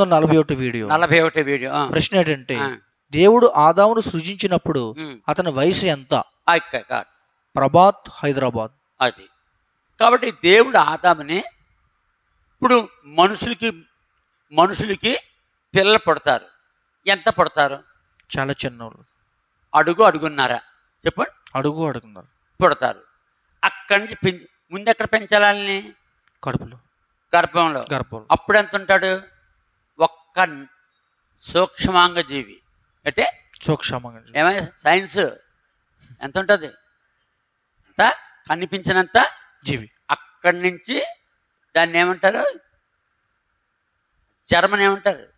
వందల నలభై ఒకటి వీడియో. నలభై ఒకటి వీడియో. ప్రశ్న ఏంటంటే. దేవుడు ఆదామును సృజించినప్పుడు. అతని వయసు ఎంత. ప్రభాత్ హైదరాబాద్. అది. కాబట్టి దేవుడు ఆదాముని ఇప్పుడు మనుషులకి మనుషులకి పిల్లలు పుడతారు. ఎంత పుడతారు? చాలా చిన్నోళ్ళు. అడుగు అడుగున్నారా? చెప్పండి అడుగు అడుగున్నారు. పుడతారు. అక్కడి నుంచి పెం ముందు ఎక్కడ పెంచాలని కడుపులో. గర్భంలో. గర్భంలో. అప్పుడు ఎంత ఉంటాడు? ఒక్క సూక్ష్మాంగ జీవి అంటే సూక్ష్మంగా ఏమైనా సైన్స్ ఎంత ఉంటుంది అంత కనిపించినంత జీవి. అక్కడి నుంచి దాన్ని ఏమంటారు? చర్మని ఏమంటారు?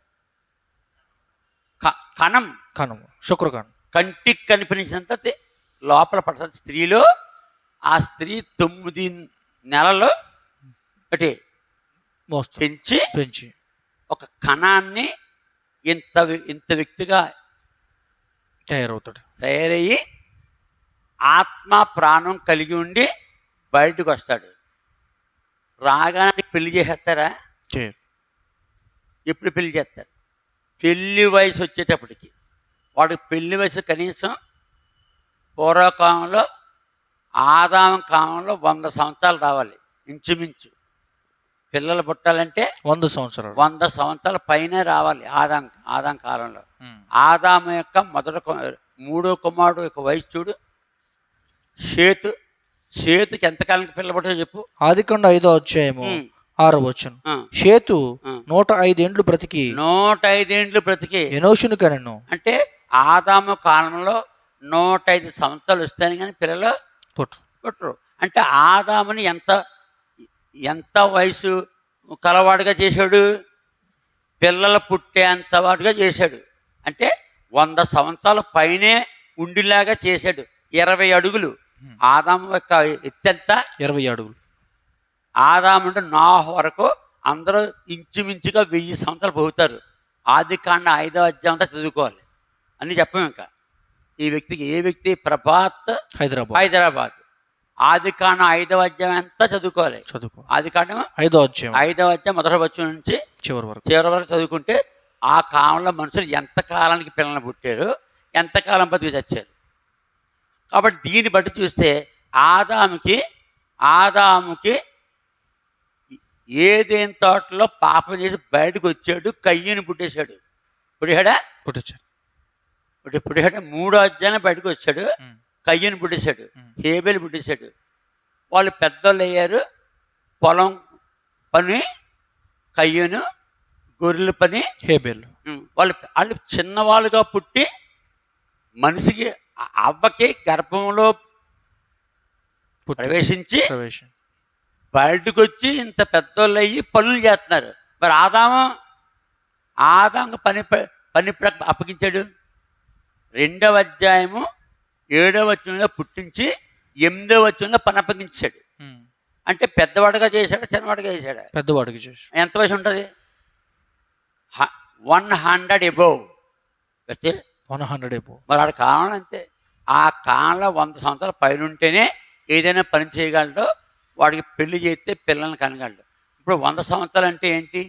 కణం. కణము శుక్రకణం. కంటికి కనిపించినంత లోపల పడుతుంది స్త్రీలో. ఆ స్త్రీ తొమ్మిది నెలలు ఒకటి మోస్తూ. పెంచి పెంచి. ఒక కణాన్ని ఇంత ఇంత వ్యక్తిగా తయారవుతాడు. తయారయ్యి ఆత్మ ప్రాణం కలిగి ఉండి బయటకు వస్తాడు. రాగానే పెళ్ళి చేసేస్తారా? ఎప్పుడు పెళ్ళి చేస్తారు? పెళ్ళి వయసు వచ్చేటప్పటికి. వాడికి పెళ్ళి వయసు కనీసం పూర్వకాలంలో ఆదాం కాలంలో వంద సంవత్సరాలు రావాలి. ఇంచుమించు. పిల్లలు పుట్టాలంటే వంద సంవత్సరాలు. వంద సంవత్సరాల పైనే రావాలి ఆదాం ఆదాం కాలంలో. ఆదాము యొక్క మొదటి మూడో కుమారుడు యొక్క వయసు చూడు. షేతు షేతుకి ఎంతకాలానికి పిల్ల పుట్టదో చెప్పు. ఆదికాండ ఐదో అధ్యాయము. ఆరో వచ్చును. షేతు. నూట ఐదేండ్లు బ్రతికి. నూట ఐదేండ్లు బ్రతికి. ఎనోషును కనెను. అంటే ఆదాము కాలంలో నూట ఐదు సంవత్సరాలు వస్తాయని కానీ పిల్లలు పుట్టు పుట్టరు అంటే ఆదాముని ఎంత ఎంత వయసు కలవాడుగా చేశాడు? పిల్లలు పుట్టేంత వాడుగా చేశాడు. అంటే వంద సంవత్సరాల పైనే ఉండిలాగా చేశాడు. ఇరవై అడుగులు. ఆదాము యొక్క ఎత్తెంత ఇరవై అడుగులు. ఆదాము అంటే నాహ్ వరకు అందరూ ఇంచుమించుగా వెయ్యి సంవత్సరాలు పోతారు. ఆది కాండ ఐదవ అధ్యాయం అంతా చదువుకోవాలి. అని చెప్పాం ఇంకా. ఈ వ్యక్తికి ఏ వ్యక్తి? ప్రభాత్ హైదరాబాద్. హైదరాబాద్. ఆది కాండ ఐదవ అధ్యాయం అంతా చదువుకోవాలి? చదువుకో. ఆది కాండం ఐదో అధ్యాయం. ఐదవ అధ్యాయం మొదటి వచ్చి నుంచి చివరి వరకు. చివరి వరకు చదువుకుంటే ఆ కాలంలో మనుషులు ఎంత కాలానికి పిల్లల్ని పుట్టారు ఎంత కాలం బతికి చచ్చారు? కాబట్టి దీన్ని బట్టి చూస్తే ఆదాముకి ఆదాముకి ఏదేం తోటలో పాపం చేసి బయటకు వచ్చాడు కయ్యని పుట్టేశాడు. పుడిహాడా పుట్టొచ్చారు పుట్టి పుడిహాడ మూడో అధ్యాయం బయటకు వచ్చాడు. కయ్యని పుట్టేశాడు. హేబెలు పుట్టేశాడు. వాళ్ళు పెద్దోళ్ళు అయ్యారు పొలం పని కయ్యను గొర్రెల పని. హేబేల్. వాళ్ళు వాళ్ళు చిన్నవాళ్ళుగా పుట్టి మనిషికి అవ్వకి గర్భంలో ప్రవేశించి ప్రవేశం. బయటకు వచ్చి ఇంత పెద్దోళ్ళు అయ్యి పనులు చేస్తున్నారు. మరి ఆదాము ఆదాము పని పని అప్పగించాడు. రెండవ అధ్యాయము ఏడవ వచనంలో పుట్టించి ఎనిమిదవ వచనంలో పని అప్పగించాడు ఉమ్. అంటే పెద్దవాడుగా చేశాడు చిన్నవాడుగా చేశాడు? పెద్దవాడికి చేసి ఎంత వయసు ఉంటుంది? వన్ హండ్రెడ్ ఎబోవ్ అంటే వన్ హండ్రెడ్ అయిపో మరి ఆడ కాలం అంతే. ఆ కాలంలో వంద సంవత్సరాల పైన ఉంటేనే ఏదైనా పని చేయగలడు వాడికి పెళ్ళి చేస్తే పిల్లల్ని కనగలడు. ఇప్పుడు వంద సంవత్సరాలు అంటే ఏంటి?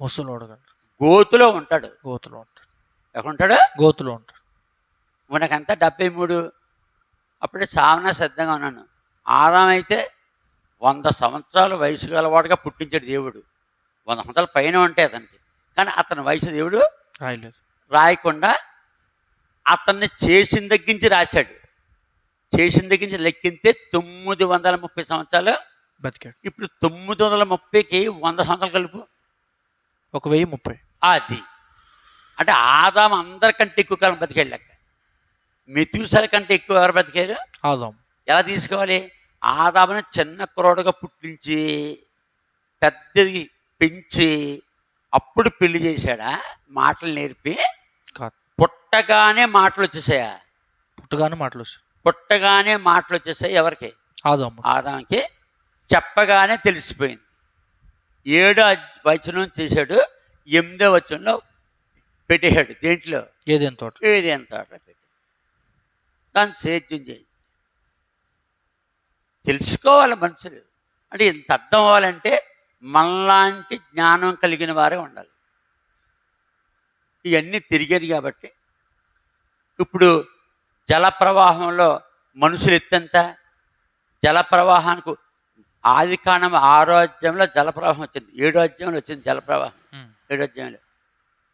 ముసలు అడగండి గోతులో ఉంటాడు. గోతులో ఉంటాడు. ఎక్కడ ఉంటాడు గోతులో ఉంటాడు. మనకంతా డెబ్బై మూడు. అప్పుడే చావనా సిద్ధంగా ఉన్నాను. ఆదాం అయితే వంద సంవత్సరాల వయసు గలవాడుగా పుట్టించాడు దేవుడు. వంద సంవత్సరాల పైన ఉంటే అతనికి. కానీ అతని వయసు దేవుడు రాయలేదు. రాయకుండా అతన్ని చేసిన దగ్గర నుంచి రాశాడు. చేసిన దగ్గర నుంచి లెక్కింతే తొమ్మిది వందల ముప్పై సంవత్సరాలు బతికాడు. ఇప్పుడు తొమ్మిది వందల ముప్పైకి వంద సంవత్సరాలు కలుపు. ఒక వెయ్యి ముప్పై. అది. అంటే ఆదాం అందరికంటే ఎక్కువ కాలం బతికాడు లెక్క. మెతుసల కంటే ఎక్కువ ఎవరు బతికారు ఆదాం. ఎలా తీసుకోవాలి? ఆదాముని చిన్న కురోడుగా పుట్టించి పెద్దది పెంచి అప్పుడు పెళ్ళి చేశాడా? మాటలు నేర్పి. పుట్టగానే మాటలు వచ్చేసాయా? పుట్టగానే మాటలు వచ్చాయి. పుట్టగానే మాటలు వచ్చేసాయి ఎవరికి? ఆదాం ఆదాంకి చెప్పగానే తెలిసిపోయింది. ఏడో వచనం చేశాడు ఎనిమిదో వచనంలో పెట్టేశాడు. దేంట్లో? ఏదేం తోట. ఏది ఎంత దాన్ని సేద్యం చేయి తెలుసుకోవాలి మనుషులు. అంటే ఇంత అర్థం అవ్వాలంటే మనలాంటి జ్ఞానం కలిగిన వారే ఉండాలి. ఇవన్నీ తిరిగారు కాబట్టి. ఇప్పుడు జల ప్రవాహంలో మనుషులు ఎత్తెంత? జల ప్రవాహానికి ఆది కాండం ఆరో అధ్యాయంలో జల ప్రవాహం వచ్చింది. ఏడో అధ్యాయంలో వచ్చింది జల ప్రవాహం. ఏడో అధ్యాయంలో.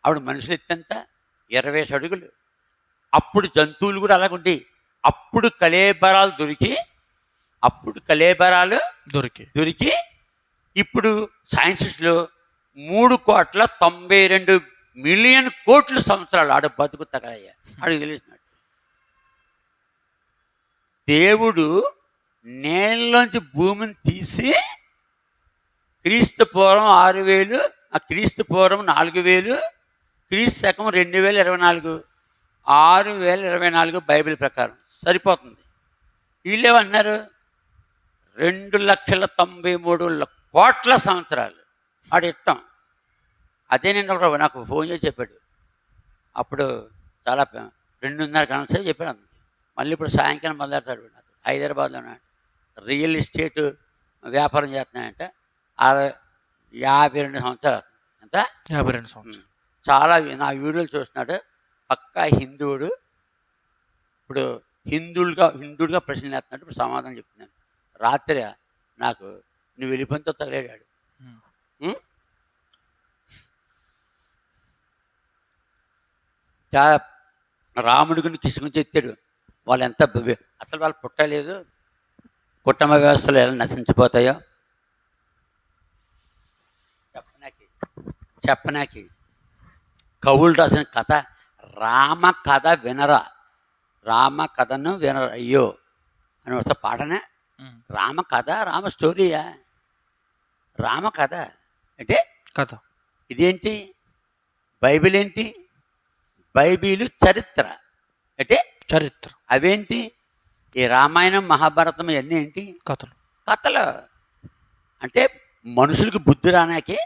ఆవిడ మనుషులు ఎత్తెంత? ఇరవై అడుగులు. అప్పుడు జంతువులు కూడా అలాగుండి అప్పుడు కలేబరాలు దొరికి అప్పుడు కలేబరాలు దొరికి. దొరికి ఇప్పుడు సైన్సిస్టులు మూడు కోట్ల తొంభై రెండు మిలియన్ కోట్ల సంవత్సరాలు ఆడ బతుకు తగలయ్యా. ఆడికి తెలిసినాడు దేవుడు నేలలోంచి భూమిని తీసి క్రీస్తు పూర్వం ఆరు వేలు ఆ క్రీస్తు పూర్వం నాలుగు వేలు క్రీస్తు శకం రెండు వేల ఇరవై నాలుగు ఆరు వేల ఇరవై నాలుగు బైబిల్ ప్రకారం. సరిపోతుంది. వీళ్ళేమన్నారు? రెండు లక్షల తొంభై మూడు కోట్ల సంవత్సరాలు వాడు ఇష్టం అదే నేను ఒకడు నాకు ఫోన్ చేసి చెప్పాడు. అప్పుడు చాలా రెండున్నర గంటల చెప్పాడు అందుకు మళ్ళీ ఇప్పుడు సాయంకాలం మొదలెడతాడు నాకు హైదరాబాద్లో రియల్ ఎస్టేట్ వ్యాపారం చేస్తున్నాడంట. అరవై యాభై రెండు సంవత్సరాలు ఎంత? యాభై రెండు సంవత్సరాలు. చాలా నా వీడియోలు చూస్తున్నాడు. పక్కా హిందువుడు. ఇప్పుడు హిందువులుగా హిందువుడుగా ప్రశ్నలు వేస్తున్నాడు ఇప్పుడు సమాధానం చెప్తున్నాను. రాత్రి నాకు నువ్వు వెళ్ళిపోయినతో తగిలేడాడు. రాముడిని కిసుకుని ఎత్తాడు. వాళ్ళు ఎంత అసలు వాళ్ళు పుట్టలేదు. కుటుంబ వ్యవస్థలు ఎలా నశించిపోతాయో? చెప్పనాకి చెప్పనాకి. కవులు రాసిన కథ రామ కథ వినరా. రామ కథను వినరా అయ్యో అని వస్తే పాటనే. రామ కథ రామ స్టోరీయా? రామ కథ. అంటే కథ. ఇదేంటి? బైబిల్ ఏంటి? బైబిల్ చరిత్ర. అంటే చరిత్ర. అవేంటి? ఈ రామాయణం మహాభారతం ఇవన్నీ ఏంటి? కథలు. కథలు. అంటే మనుషులకు బుద్ధి రానాకి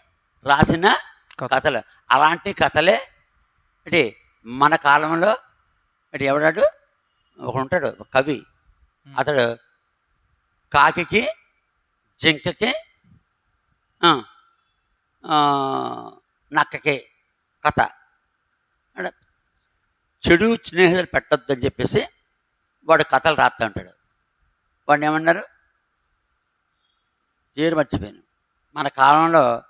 రాసిన కథ. కథలు. అలాంటి కథలే. అంటే మన కాలంలో అంటే ఎవడాడు? ఒకడు ఉంటాడు ఒక కవి. అతడు కాకికి జింకకి నక్కకి కథ. అంటే చెడు స్నేహితులు పెట్టొద్దని చెప్పేసి వాడు కథలు రాస్తా ఉంటాడు. వాడిని ఏమన్నారు? పేరు మర్చిపోయాను. మన కాలంలో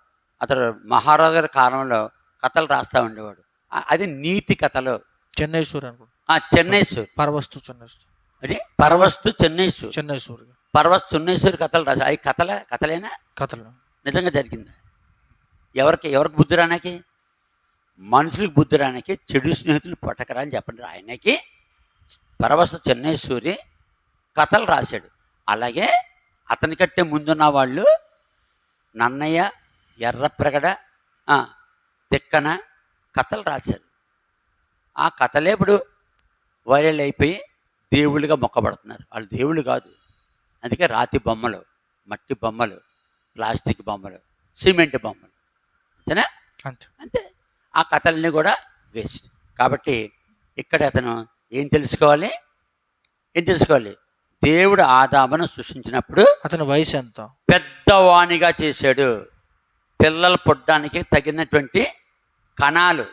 అతడు మహారాజు గారి కాలంలో కథలు రాస్తూ ఉండేవాడు. అది నీతి కథలు. చెన్నై సూర్ అనుకుంటా. ఆ చెన్నైశ్వర్ పరవస్తు చెన్నై సూర్ అది పరవస్తు చెన్నైశ్వర్ చెన్నై సూర్ పరవస్తు చెన్నైశ్వర్ కథలు రాసి అవి కథల కథలేనా? కథలు. నిజంగా జరిగింది. ఎవరికి ఎవరికి బుద్ధి రానాకి? మనుషులకు బుద్ధి రానాకి చెడు స్నేహితులు పట్టకరా అని చెప్పండి. ఆయనకి పరవశ చెన్నైశ్వరి కథలు రాశాడు. అలాగే అతని కంటే ముందున్న వాళ్ళు నన్నయ్య ఎర్రప్రగడ తిక్కన కథలు రాశారు. ఆ కథలే ఇప్పుడు వైరల్ అయిపోయి దేవుళ్ళుగా మొక్కబడుతున్నారు. వాళ్ళు దేవుళ్ళు కాదు. అందుకే రాతి బొమ్మలు మట్టి బొమ్మలు ప్లాస్టిక్ బొమ్మలు సిమెంట్ బొమ్మలు. అంతేనా? అంతే. అంతే. ఆ కథలన్నీ కూడా వేస్ట్. కాబట్టి ఇక్కడ అతను ఏం తెలుసుకోవాలి? ఏం తెలుసుకోవాలి? దేవుడు ఆదామును సృష్టించినప్పుడు అతని వయసు ఎంత? పెద్దవాణిగా చేశాడు. పిల్లలు పుట్టడానికి తగినటువంటి కణాలు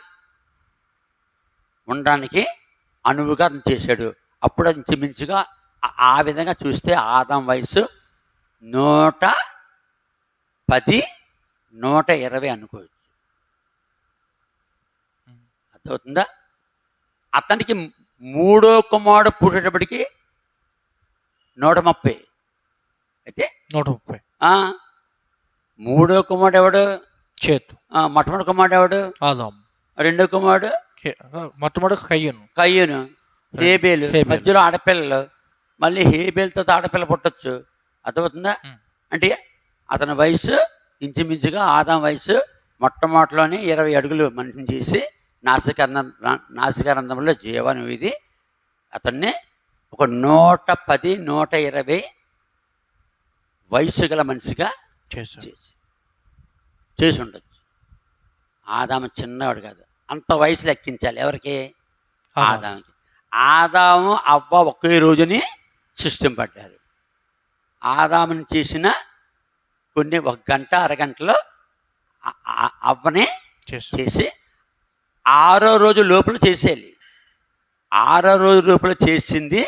ఉండడానికి అనువుగా చేశాడు. అప్పుడు ఇంచుమించుగా ఆ- విధంగా చూస్తే ఆదాం వయసు నూట పది నూట ఇరవై అనుకోవచ్చు. అర్థమవుతుందా? అతనికి మూడో కుమారుడు పుట్టేటప్పటికి నూట ముప్పై. అయితే నూట ముప్పై. మూడో కుమారుడు ఎవడు? చేతు. మొట్టమొదటి కుమారుడు ఎవడు? ఆదాం రెండో కుమారుడు మొట్టమొదటి కయ్యను. కయ్యను హేబేలు. మధ్యలో ఆడపిల్లలు. మళ్ళీ హేబేలుతో ఆడపిల్ల పుట్టొచ్చు. అర్థమవుతుందా. అంటే అతని వయసు ఇంచుమించుగా ఆదాం వయసు మొట్టమొదటిలోనే ఇరవై అడుగులు మనిషిని చేసి నాసికారంధ నాసికారంధంలో జీవనం ఇది. అతన్ని ఒక నూట పది నూట ఇరవై వయసు గల మనిషిగా చేసి చేసి ఉండొచ్చు. ఆదాము చిన్నవాడు కాదు. అంత వయసు లెక్కించాలి. ఎవరికి? ఆదాం. ఆదాముకి. ఆదాము అవ్వ ఒకే రోజుని సృష్టింపడ్డారు. ఆదాముని చేసిన కొన్ని ఒక గంట అరగంటలో అవ్వని చేసి. ఆరో రోజు లోపల చేసేయాలి. ఆరో రోజు లోపల చేసింది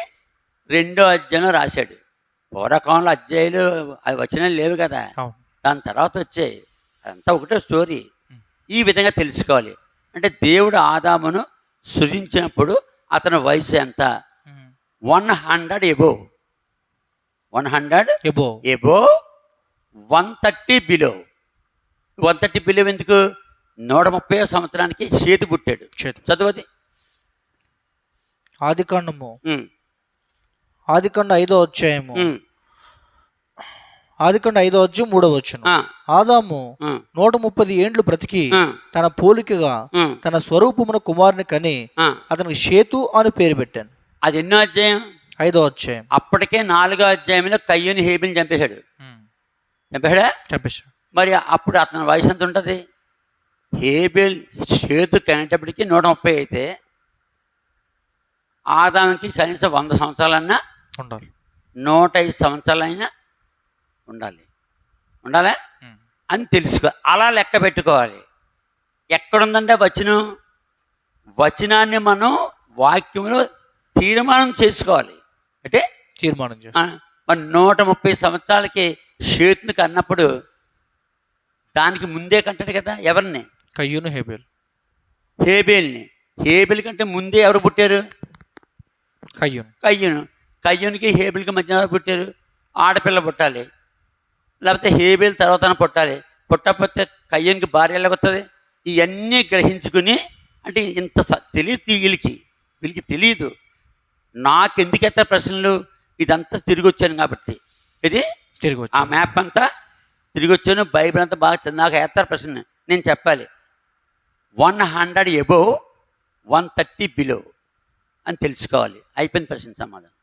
రెండో అధ్యాయంలో రాశాడు. పూర్వకాలంలో అధ్యాయులు అవి వచ్చినా లేవు కదా. దాని తర్వాత వచ్చాయి. అదంతా ఒకటే స్టోరీ. ఈ విధంగా తెలుసుకోవాలి. అంటే దేవుడు ఆదామును సృజించినప్పుడు అతని వయసు ఎంత. One hundred above. One hundred above. Above one thirty below. One thirty below ఎందుకు? నూట ముప్పై సంవత్సరానికి చేతి పుట్టాడు. చదువుది? ఆది కాండము. ఆది కాండ ఐదో అధ్యాయము. ఉమ్, ఆది కాండ ఐదో అధ్యాయం మూడో వచ్చును. ఆదాము నూట ముప్పది ఏండ్లు బ్రతికి తన పోలికగా తన స్వరూపమున కుమారుని కని. అతనికి షేతు అని పేరు పెట్టాను. అది ఎన్నో అధ్యాయం? ఐదో అధ్యాయం. అప్పటికే నాలుగో అధ్యాయంలో కయ్యూని హేబిల్ని చంపేశాడు. చంపేశాడా? చంపేశాడు. మరి అప్పుడు అతని వయసు ఎంత ఉంటుంది? హేబెల్ చేతు కనేటప్పటికి నూట ముప్పై అయితే ఆదాముకి కనీసం వంద సంవత్సరాలన్నా ఉండాలి. నూట ఐదు సంవత్సరాలైనా ఉండాలి. ఉండాలా. అని తెలుసుకో అలా లెక్క పెట్టుకోవాలి. ఎక్కడుందంటే వచనం. వచనాన్ని మనం వాక్యంలో తీర్మానం చేసుకోవాలి. అంటే తీర్మానం మరి నూట ముప్పై సంవత్సరాలకి చేతుని కన్నప్పుడు దానికి ముందే కంటాడు కదా ఎవరిని? కయ్యూను హేబేల్. హేబేల్ని. హేబేల్ కంటే ముందే ఎవరు పుట్టారు? కయ్యూను. కయ్యూను. కయ్యూనికి హేబేల్కి మధ్య పుట్టారు? ఆడపిల్ల పుట్టాలి. లేకపోతే హేబేల్ తర్వాత పుట్టాలి. పుట్టకపోతే కయ్యూనికి భార్య ఎలా వస్తుంది ఇవన్నీ గ్రహించుకుని అంటే ఇంత తెలియదు వీళ్ళకి. వీళ్ళకి తెలియదు నాకెందుకు ఎత్తారు ప్రశ్నలు? ఇదంతా తిరిగి వచ్చాను కాబట్టి. ఇది తిరిగి ఆ మ్యాప్ అంతా తిరిగి వచ్చాను బైబిల్ అంతా బాగా నాకు వేస్తారు ప్రశ్న నేను చెప్పాలి. One hundred above one thirty below అని తెలుసుకోవాలి. అయిపోయింది ప్రశ్న సమాధానం.